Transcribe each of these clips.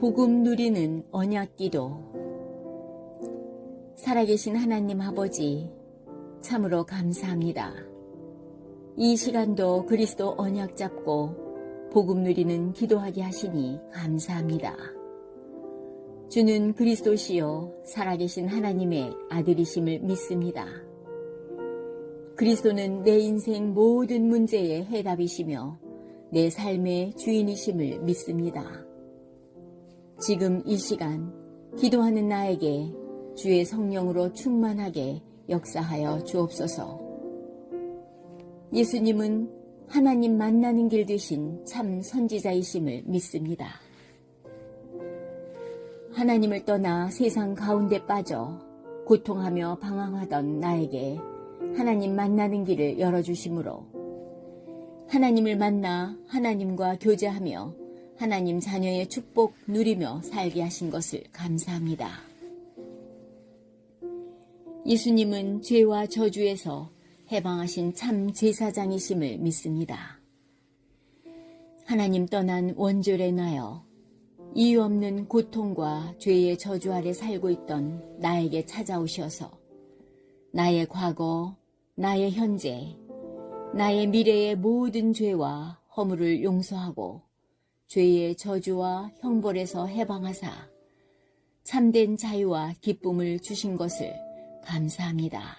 복음 누리는 언약기도 살아계신 하나님 아버지 참으로 감사합니다. 이 시간도 그리스도 언약 잡고 복음 누리는 기도하게 하시니 감사합니다. 주는 그리스도시요 살아계신 하나님의 아들이심을 믿습니다. 그리스도는 내 인생 모든 문제의 해답이시며 내 삶의 주인이심을 믿습니다. 지금 이 시간 기도하는 나에게 주의 성령으로 충만하게 역사하여 주옵소서. 예수님은 하나님 만나는 길 되신 참 선지자이심을 믿습니다. 하나님을 떠나 세상 가운데 빠져 고통하며 방황하던 나에게 하나님 만나는 길을 열어주심으로 하나님을 만나 하나님과 교제하며 하나님 자녀의 축복 누리며 살게 하신 것을 감사합니다. 예수님은 죄와 저주에서 해방하신 참 제사장이심을 믿습니다. 하나님 떠난 원졸에 나여 이유 없는 고통과 죄의 저주 아래 살고 있던 나에게 찾아오셔서 나의 과거, 나의 현재, 나의 미래의 모든 죄와 허물을 용서하고 죄의 저주와 형벌에서 해방하사 참된 자유와 기쁨을 주신 것을 감사합니다.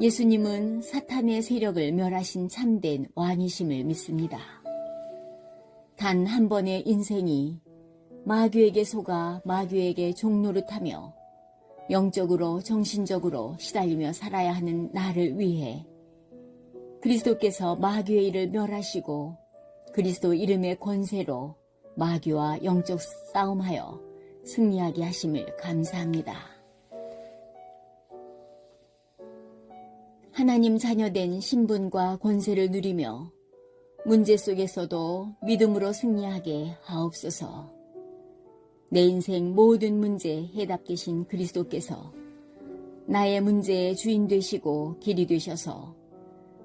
예수님은 사탄의 세력을 멸하신 참된 왕이심을 믿습니다. 단 한 번의 인생이 마귀에게 속아 마귀에게 종노릇하며 영적으로 정신적으로 시달리며 살아야 하는 나를 위해 그리스도께서 마귀의 일을 멸하시고 그리스도 이름의 권세로 마귀와 영적 싸움하여 승리하게 하심을 감사합니다. 하나님 자녀된 신분과 권세를 누리며 문제 속에서도 믿음으로 승리하게 하옵소서. 내 인생 모든 문제 해답 되신 그리스도께서 나의 문제의 주인 되시고 길이 되셔서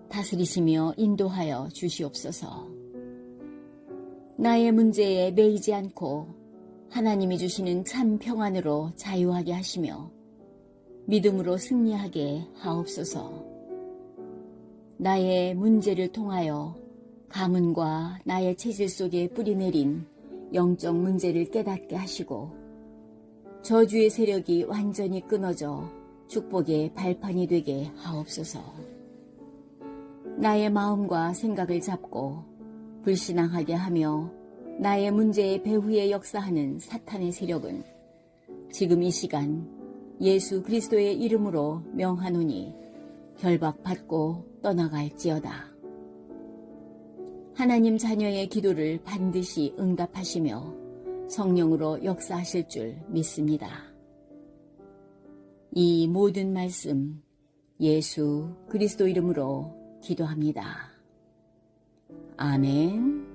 다스리시며 인도하여 주시옵소서. 나의 문제에 매이지 않고 하나님이 주시는 참 평안으로 자유하게 하시며 믿음으로 승리하게 하옵소서. 나의 문제를 통하여 가문과 나의 체질 속에 뿌리내린 영적 문제를 깨닫게 하시고 저주의 세력이 완전히 끊어져 축복의 발판이 되게 하옵소서. 나의 마음과 생각을 잡고 불신앙하게 하며 나의 문제의 배후에 역사하는 사탄의 세력은 지금 이 시간 예수 그리스도의 이름으로 명하노니 결박받고 떠나갈지어다. 하나님 자녀의 기도를 반드시 응답하시며 성령으로 역사하실 줄 믿습니다. 이 모든 말씀 예수 그리스도 이름으로 기도합니다. 아멘.